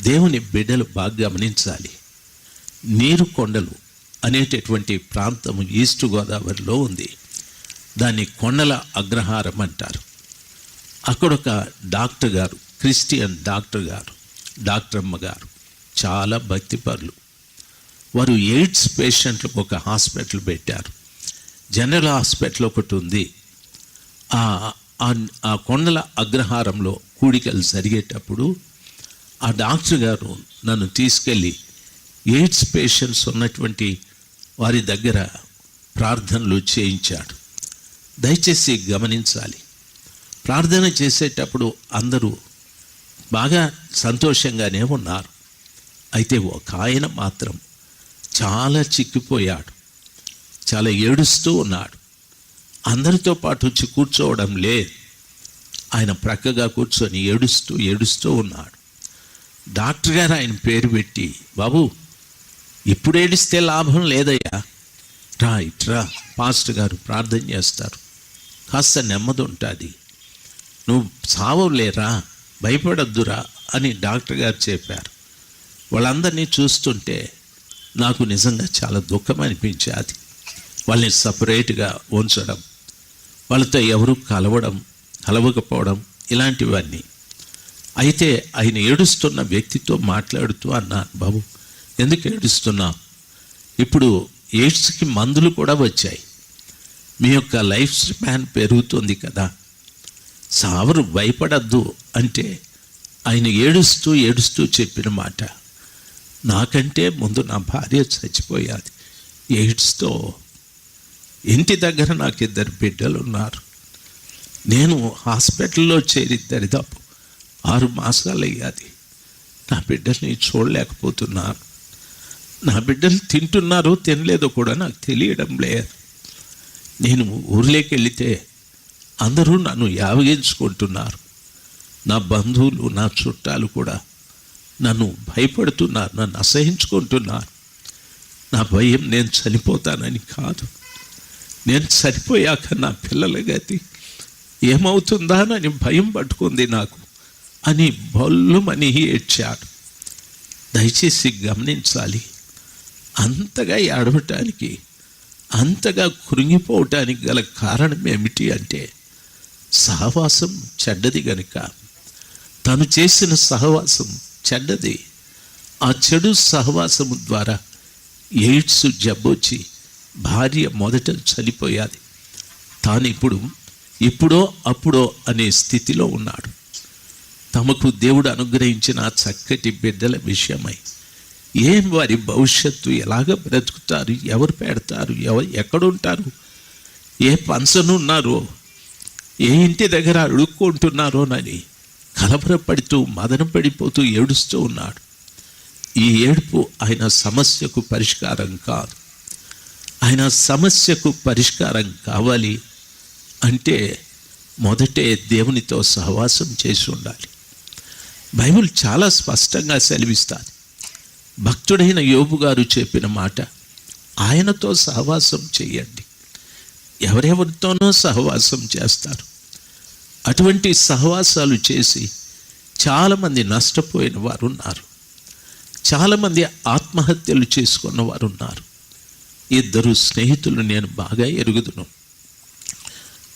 దేవుని బిడ్డలు బాగా గమనించాలి. నీరు కొండలు అనేటటువంటి ప్రాంతము ఈస్ట్ గోదావరిలో ఉంది. దాన్ని కొండల అగ్రహారం అంటారు. అక్కడ ఒక డాక్టర్ గారు క్రిస్టియన్ డాక్టర్ గారు డాక్టర్ అమ్మ గారు చాలా భక్తిపరులు. వారు ఎయిడ్స్ పేషెంట్లకు ఒక హాస్పిటల్ పెట్టారు. జనరల్ హాస్పిటల్ ఒకటి ఉంది. ఆ ఆ- ఆ కొండల అగ్రహారంలో కూడికలు జరిగేటప్పుడు ఆ డాక్టర్ గారు నన్ను తీసుకెళ్ళి ఎయిడ్స్ పేషెంట్స్ ఉన్నటువంటి వారి దగ్గర ప్రార్థనలు చేయించాడు. దయచేసి గమనించాలి. ప్రార్థన చేసేటప్పుడు అందరూ బాగా సంతోషంగానే ఉన్నారు. అయితే ఒక ఆయన మాత్రం చాలా చిక్కిపోయాడు. చాలా ఏడుస్తూ ఉన్నాడు. అందరితో పాటు వచ్చి కూర్చోవడం లేదు. ఆయన ప్రక్కగా కూర్చొని ఏడుస్తూ ఏడుస్తూ ఉన్నాడు. డాక్టర్ గారు ఆయన పేరు పెట్టి బాబు ఇప్పుడు ఏడిస్తే లాభం లేదయ్యా. రా ఇట్రా పాస్టర్ గారు ప్రార్థన చేస్తారు. కాస్త నెమ్మది ఉంటుంది. నువ్వు సావలేరా? భయపడద్దురా? అని డాక్టర్ గారు చెప్పారు. వాళ్ళందరినీ చూస్తుంటే నాకు నిజంగా చాలా దుఃఖం అనిపించేది. వాళ్ళని సపరేట్గా ఉంచడం వాళ్ళతో ఎవరు కలవడం కలవకపోవడం ఇలాంటివన్నీ. అయితే ఆయన ఏడుస్తున్న వ్యక్తితో మాట్లాడుతూ అన్నాను బాబు ఎందుకు ఏడుస్తున్నా ఇప్పుడు ఎయిడ్స్కి మందులు కూడా వచ్చాయి. మీ యొక్క లైఫ్ స్పాన్ పెరుగుతుంది కదా. సావరు భయపడద్దు అంటే ఆయన ఏడుస్తూ ఏడుస్తూ చెప్పిన మాట. నాకంటే ముందు నా భార్య చచ్చిపోయాది. ఎయిడ్స్తో ఇంటి దగ్గర నాకు ఇద్దరు బిడ్డలు ఉన్నారు నేను హాస్పిటల్లో చేరి దరిదాపు ఆరు మాసాలు అయ్యాది. నా బిడ్డల్ని చూడలేకపోతున్నారు నా బిడ్డలు తింటున్నారో తినలేదో కూడా నాకు తెలియడం లేదు. నేను ఊర్లోకి వెళితే అందరూ నన్ను యావగించుకుంటున్నారు. నా బంధువులు నా చుట్టాలు కూడా నన్ను భయపడుతున్నారు నన్ను అసహించుకుంటున్నారు. నా భయం నేను చనిపోతానని కాదు. నేను చనిపోయాక నా పిల్లల గతి ఏమవుతుందానని భయం పట్టుకుంది నాకు. అని బొల్లుమని ఏడ్చాడు. దయచేసి గమనించాలి. అంతగా ఏడవటానికి అంతగా కృంగిపోవటానికి గల కారణం ఏమిటి అంటే సహవాసం చెడ్డది గనుక. తను చేసిన సహవాసం చెడ్డది. ఆ చెడు సహవాసము ద్వారా ఎయిడ్స్ జబ్బొచ్చి భార్య మొదట చనిపోయాది. తాను ఇప్పుడు ఇప్పుడో అప్పుడో అనే స్థితిలో ఉన్నాడు. తమకు దేవుడు అనుగ్రహించిన చక్కటి బిడ్డల విషయమై ఏం వారి భవిష్యత్తు ఎలాగ బ్రతుకుతారు ఎవరు పెడతారు ఎవరు ఎక్కడుంటారు ఏ పంచనున్నారో ఏ ఇంటి దగ్గర అడుక్కుంటున్నారోనని కలవరపడుతూ మదన పడిపోతూ ఏడుస్తూ ఉన్నాడు. ఈ ఏడుపు ఆయన సమస్యకు పరిష్కారం కాదు. ఆయన సమస్యకు పరిష్కారం కావాలి అంటే మొదటే దేవునితో సహవాసం చేసి ఉండాలి. బైబిల్ చాలా స్పష్టంగా సెలవిస్తారు భక్తుడైన యోబు గారు చెప్పిన మాట ఆయనతో సహవాసం చేయండి. ఎవరెవరితోనో సహవాసం చేస్తారు. అటువంటి సహవాసాలు చేసి చాలామంది నష్టపోయిన వారు ఉన్నారు చాలామంది ఆత్మహత్యలు చేసుకున్న వారు ఉన్నారు ఇద్దరు స్నేహితులు నేను బాగా ఎరుగుదును.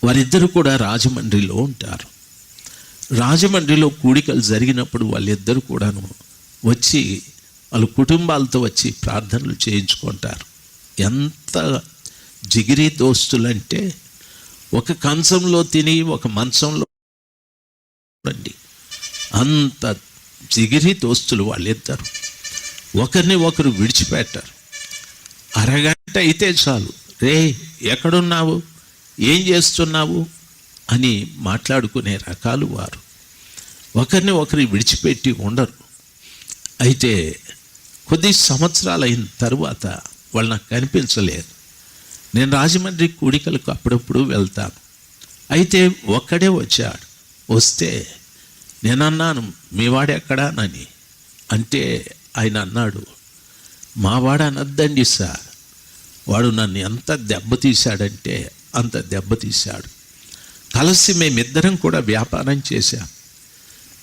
వారిద్దరు కూడా రాజమండ్రిలో ఉంటారు. రాజమండ్రిలో కూడికలు జరిగినప్పుడు వాళ్ళిద్దరు కూడాను వచ్చి వాళ్ళ కుటుంబాలతో వచ్చి ప్రార్థనలు చేయించుకుంటారు. ఎంత జిగిరి దోస్తులంటే ఒక కంచంలో తిని ఒక మంచంలో అండి అంత జిగిరి దోస్తులు వాళ్ళిద్దరు. ఒకరిని ఒకరు విడిచిపెట్టారు. అరగంట అయితే చాలు. రే ఎక్కడున్నావు? ఏం చేస్తున్నావు? అని మాట్లాడుకునే రకాలు వారు. ఒకరిని ఒకరి విడిచిపెట్టి ఉండరు. అయితే కొద్ది సంవత్సరాలు అయిన తరువాత వాళ్ళు నాకు కనిపించలేదు నేను రాజమండ్రి కూడికలకు అప్పుడప్పుడు వెళ్తాను. అయితే ఒక్కడే వచ్చాడు. వస్తే నేను అన్నాను మీవాడు అంటే ఆయన అన్నాడు మావాడు అనద్దండి సార్. వాడు నన్ను ఎంత దెబ్బతీశాడంటే అంత దెబ్బతీశాడు. కలిసి మేమిద్దరం కూడా వ్యాపారం చేశాం.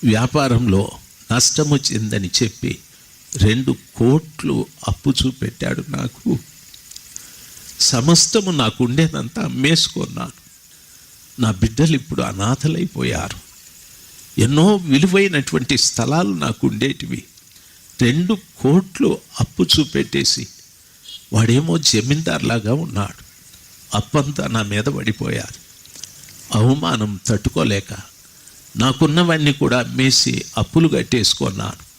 వ్యాపారంలో నష్టం వచ్చిందని చెప్పి రెండు కోట్లు అప్పు చూపెట్టాడు నాకు. సమస్తము నాకు ఉండేదంతా అమ్మేసుకున్నాను నా బిడ్డలు ఇప్పుడు అనాథలైపోయారు. ఎన్నో విలువైనటువంటి స్థలాలు నాకు ఉండేటివి రెండు కోట్లు అప్పు చూపెట్టేసి వాడేమో జమీందార్లాగా ఉన్నాడు. అప్పంతా నా మీద పడిపోయారు. అవమానం తట్టుకోలేక నాకున్నవన్నీ కూడా మేసి అప్పులు కట్టేసుకున్నాను.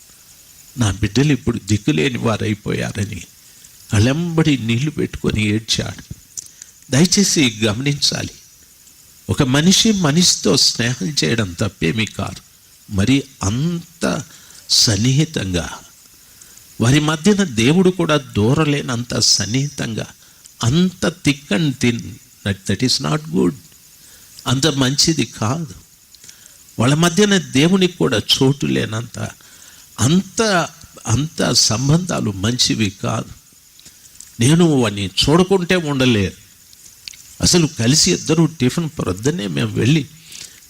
నా బిడ్డలు ఇప్పుడు దిక్కులేని వారైపోయారని అలెంబడి నీళ్ళు పెట్టుకొని ఏడ్చాడు. దయచేసి గమనించాలి. ఒక మనిషి మనిషితో స్నేహం చేయడం తప్పేమీ కాదు. మరి అంత సన్నిహితంగా. వారి మధ్యన దేవుడు కూడా దూరలేనంత సన్నిహితంగా. అంత thick and thin that is not good అంత మంచిది కాదు. వాళ్ళ మధ్యన దేవునికి కూడా చోటు లేనంత అంత అంత సంబంధాలు మంచివి కాదు. నేను వాడిని చూడకుంటే ఉండలేదు అసలు కలిసి ఇద్దరు టిఫిన్ ప్రొద్దునే మేము వెళ్ళి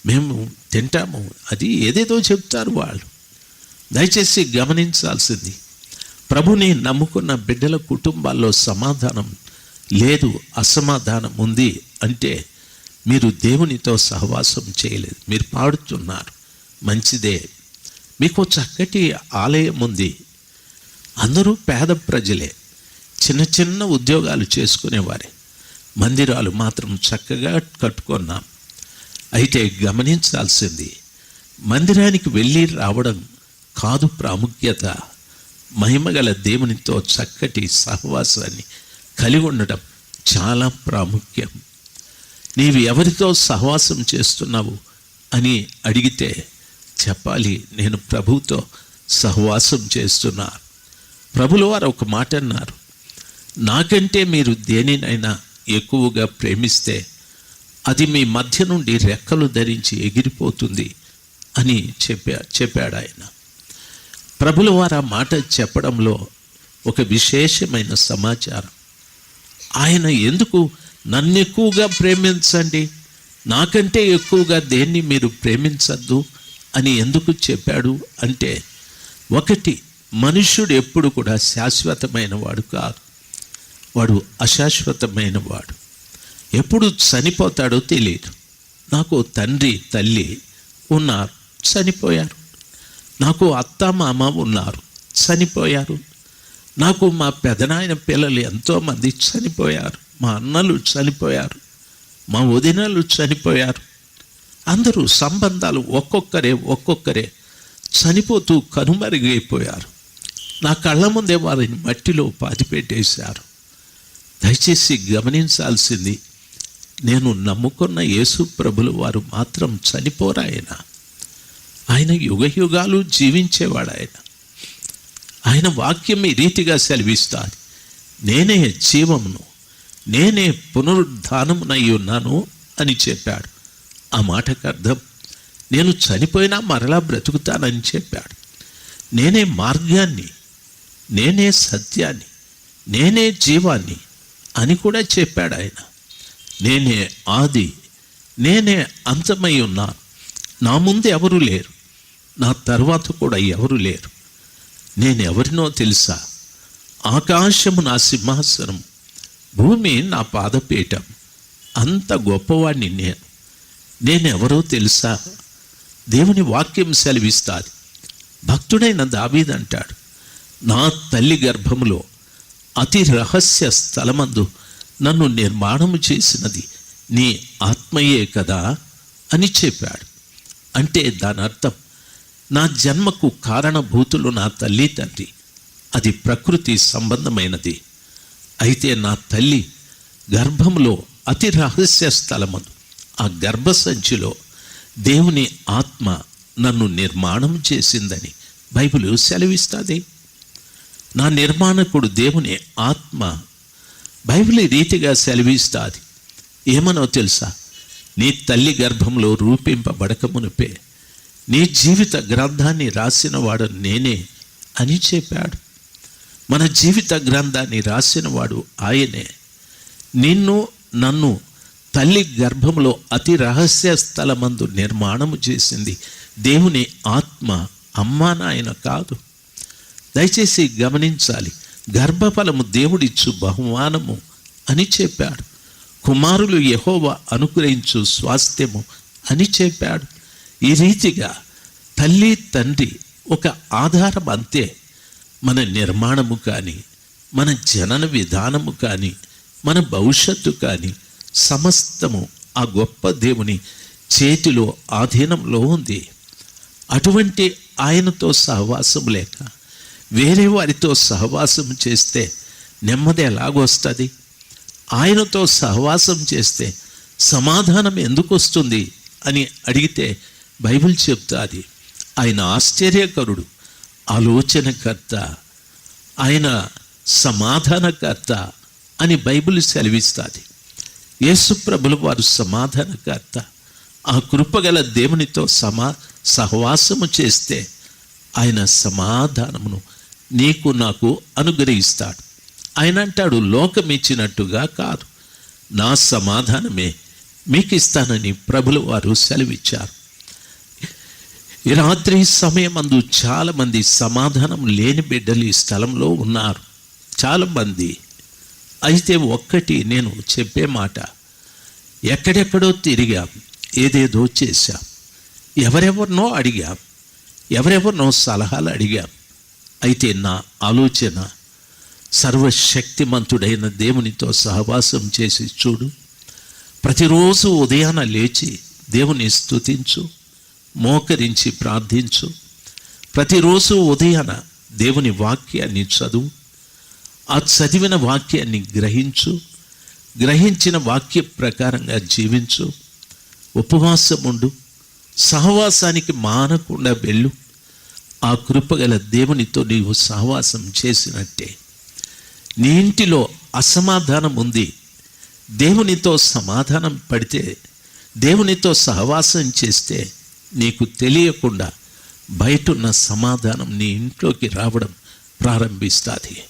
మేము తింటాము. అది ఏదేదో చెప్తారు వాళ్ళు. దయచేసి గమనించాల్సింది ప్రభుని నమ్ముకున్న బిడ్డల కుటుంబాల్లో సమాధానం లేదు అసమాధానం ఉంది అంటే మీరు దేవునితో సహవాసం చేయలేదు. మీరు పాడుతున్నారు. మంచిదే. మీకు చక్కటి ఆలయం ఉంది. అందరూ పేద ప్రజలే. చిన్న చిన్న ఉద్యోగాలు చేసుకునేవారే. మందిరాలు మాత్రం చక్కగా కట్టుకున్నాం. అయితే గమనించాల్సింది మందిరానికి వెళ్ళి రావడం కాదు ప్రాముఖ్యత. మహిమగల దేవునితో చక్కటి సహవాసాన్ని కలిగి ఉండటం చాలా ప్రాముఖ్యం. నీవు ఎవరితో సహవాసం చేస్తున్నావు అని అడిగితే చెప్పాలి నేను ప్రభుతో సహవాసం చేస్తున్నా. ప్రభులు వారు ఒక మాట అన్నారు నాకంటే మీరు దేనినైనా ఎక్కువగా ప్రేమిస్తే అది మీ మధ్య నుండి రెక్కలు ధరించి ఎగిరిపోతుంది అని చెప్పా చెప్పాడు ఆయన ప్రభుల వారు ఆ మాట చెప్పడంలో ఒక విశేషమైన సమాచారం. ఆయన ఎందుకు నన్ను ఎక్కువగా ప్రేమించండి. నాకంటే ఎక్కువగా దేన్ని మీరు ప్రేమించద్దు అని ఎందుకు చెప్పాడు అంటే ఒకటి మనుష్యుడు ఎప్పుడు కూడా శాశ్వతమైన వాడు కాదు. వాడు అశాశ్వతమైన వాడు. ఎప్పుడు చనిపోతాడో తెలియదు నాకు తండ్రి తల్లి ఉన్నారు చనిపోయారు. నాకు అత్త మామ ఉన్నారు చనిపోయారు. నాకు మా పెదనాయన పిల్లలు ఎంతోమంది చనిపోయారు. మా అన్నలు చనిపోయారు మా వదినలు చనిపోయారు. అందరూ సంబంధాలు ఒక్కొక్కరే ఒక్కొక్కరే చనిపోతూ కనుమరుగైపోయారు. నా కళ్ళ ముందే వారిని మట్టిలో పాతిపెట్టేశారు దయచేసి గమనించాల్సింది నేను నమ్ముకున్న యేసు ప్రభులు వారు మాత్రం చనిపోరాయన. ఆయన యుగయుగాలు జీవించేవాడాయన. జీవించేవాడు ఆయన ఆయన వాక్యం ఈ రీతిగా సెలవిస్తారు నేనే జీవమును నేనే పునరుద్ధానమునై ఉన్నాను అని చెప్పాడు. ఆ మాటకు అర్థం నేను చనిపోయినా మరలా బ్రతుకుతానని చెప్పాడు. నేనే మార్గాన్ని నేనే సత్యాన్ని నేనే జీవాన్ని అని కూడా చెప్పాడు ఆయన. నేనే ఆది నేనే అంతమై ఉన్నాను నా ముందు ఎవరు లేరు నా తర్వాత కూడా ఎవరు లేరు. నేను ఎవరినో తెలుసా? ఆకాశము నా సింహాసనం భూమి నా పాదపీఠం. అంత గొప్పవాడిని నేను నేనెవరో తెలుసా? దేవుని వాక్యం సెలవిస్తాది. భక్తుడైన దావీదంటాడు నా తల్లి గర్భములో అతి రహస్య స్థలమందు నన్ను నిర్మాణము చేసినది నీ ఆత్మయే కదా? అని చెప్పాడు. అంటే దాని అర్థం నా జన్మకు కారణభూతులు నా తల్లి తండ్రి. అది ప్రకృతి సంబంధమైనది. అయితే నా తల్లి గర్భంలో అతి రహస్య స్థలమందు. ఆ గర్భసంచిలో దేవుని ఆత్మ నన్ను నిర్మాణం చేసిందని బైబిల్ సెలవిస్తుంది. నా నిర్మాణకుడు దేవుని ఆత్మ బైబిల్ రీతిగా సెలవిస్తుంది. ఏమనో తెలుసా? నీ తల్లి గర్భంలో రూపింపబడకమునిపే నీ జీవిత గ్రంథాన్ని రాసినవాడు నేనే అని చెప్పాడు. మన జీవిత గ్రంథాన్ని రాసినవాడు ఆయనే. నిన్ను నన్ను తల్లి గర్భంలో అతి రహస్య స్థలమందు నిర్మాణము చేసింది దేవుని ఆత్మ అమ్మా నాయన కాదు. దయచేసి గమనించాలి గర్భఫలము దేవుడిచ్చు బహుమానము అని చెప్పాడు. కుమారులు యహోవ అనుగ్రహించు స్వాస్థ్యము అని చెప్పాడు. ఈ రీతిగా తల్లి తండ్రి ఒక ఆధారం అంతే మన నిర్మాణము కానీ మన జనన విధానము కానీ మన భవిష్యత్తు కానీ సమస్తము ఆ గొప్ప దేవుని చేతిలో ఆధీనంలో ఉంది. అటువంటి ఆయనతో సహవాసం లేక వేరే వారితో సహవాసం చేస్తే నెమ్మది ఎలాగొస్తుంది ఆయనతో సహవాసం చేస్తే సమాధానం ఎందుకు వస్తుంది? అని అడిగితే బైబిల్ చెప్తాది. ఆయన ఆశ్చర్యకరుడు. ఆలోచనకర్త ఆయన సమాధానకర్త అని బైబిల్ సెలవిస్తుంది. యేసుప్రభులు వారు సమాధానకర్త. ఆ కృపగల దేవునితో సమా సహవాసము చేస్తే ఆయన సమాధానమును నీకు నాకు అనుగ్రహిస్తాడు. ఆయన అంటాడు లోకం ఇచ్చినట్టుగా కాదు. నా సమాధానమే మీకు ఇస్తానని ప్రభులు వారు సెలవిచ్చారు. ఈ రాత్రి సమయమందు చాలామంది సమాధానం లేని బిడ్డలు ఈ స్థలంలో ఉన్నారు. చాలామంది. అయితే ఒక్కటి నేను చెప్పే మాట. ఎక్కడెక్కడో తిరిగాం. ఏదేదో చేశాం. ఎవరెవరినో అడిగాం. ఎవరెవరినో సలహాలు అడిగాం. అయితే నా ఆలోచన సర్వశక్తిమంతుడైన దేవునితో సహవాసం చేసి చూడు. ప్రతిరోజు ఉదయాన లేచి దేవుని స్తుతించు. మోకరించి ప్రార్థించు. ప్రతిరోజు ఉదయాన దేవుని వాక్యాన్ని చదువు. ఆ చదివిన వాక్యాన్ని గ్రహించు. గ్రహించిన వాక్య ప్రకారంగా జీవించు. ఉపవాసం ఉండు. సహవాసానికి మానకుండా వెళ్ళు. ఆ కృపగల దేవునితో నీవు సహవాసం చేసినట్టే. నీ ఇంటిలో అసమాధానం ఉంది. దేవునితో సమాధానం పడితే దేవునితో సహవాసం చేస్తే నీకు తెలియకుండా బయట ఉన్న సమాధానం నీ ఇంట్లోకి రావడం ప్రారంభిస్తుంది.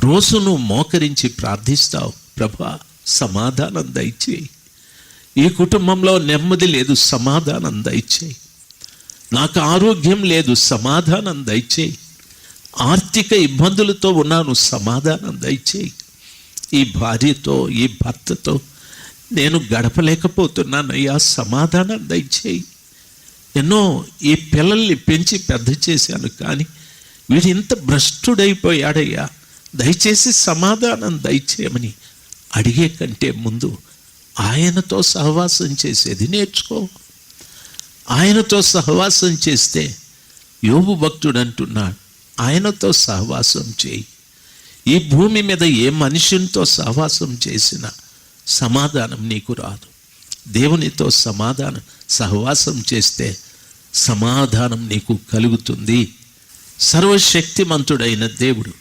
రోజు నువ్వు మోకరించి ప్రార్థిస్తావు ప్రభా సమాధానం దయచేయి. ఈ కుటుంబంలో నెమ్మది లేదు సమాధానం దయచేయి. నాకు ఆరోగ్యం లేదు సమాధానం దయచేయి. ఆర్థిక ఇబ్బందులతో ఉన్నాను సమాధానం దయచేయి. ఈ భార్యతో ఈ భర్తతో నేను గడపలేకపోతున్నానయ్యా సమాధానం దయచేయి. ఎన్నో ఈ పిల్లల్ని పెంచి పెద్ద చేశాను కానీ వీడు ఇంత భ్రష్టుడైపోయాడయ్యా. దయచేసి సమాధానం దయచేయమని అడిగే కంటే ముందు ఆయనతో సహవాసం చేసేది నేర్చుకో. ఆయనతో సహవాసం చేస్తే యోగు భక్తుడు అంటున్నాడు ఆయనతో సహవాసం చేయి. ఈ భూమి మీద ఏ మనిషితో సహవాసం చేసినా సమాధానం నీకు రాదు. దేవునితో సమాధానం సహవాసం చేస్తే సమాధానం నీకు కలుగుతుంది. సర్వశక్తిమంతుడైన దేవుడు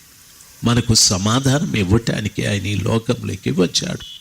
మనకు సమాధానం ఇవ్వటానికి ఆయన ఈ లోకంలోకి వచ్చాడు.